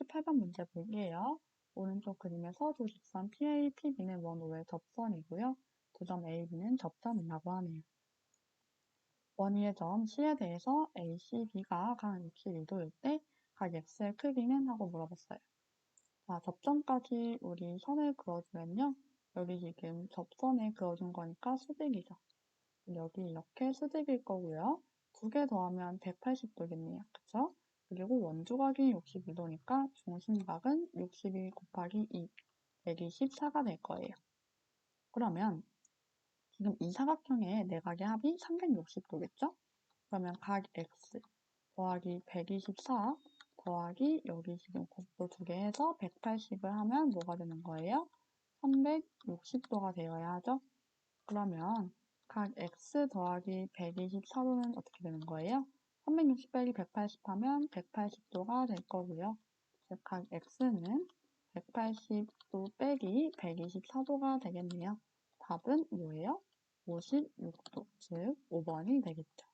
18번 문제 볼게요. 오른쪽 그림에서 두 직선 PA, PB는 원오의 접선이고요. 두 점 A, B는 접점이라고 하네요. 원위의 점 C에 대해서 A, C, B가 각 61도일 때 각 X의 크기는 하고 물어봤어요. 자, 접점까지 우리 선을 그어주면요. 여기 지금 접선에 그어준 거니까 수직이죠. 여기 이렇게 수직일 거고요. 두 개 더하면 180도겠네요. 그쵸? 그리고 원조각이 62도니까 중심각은 62 곱하기 2, 124가 될 거예요. 그러면 지금 이 사각형의 내각의 합이 360도겠죠? 그러면 각 x 더하기 124 더하기 여기 지금 곱도 두 개 해서 180을 하면 뭐가 되는 거예요? 360도가 되어야 하죠? 그러면 각 x 더하기 124도는 어떻게 되는 거예요? 360 빼기 180 하면 180도가 될 거고요. 즉, 각 x는 180도 빼기 124도가 되겠네요. 답은 뭐예요? 56도, 즉 5번이 되겠죠.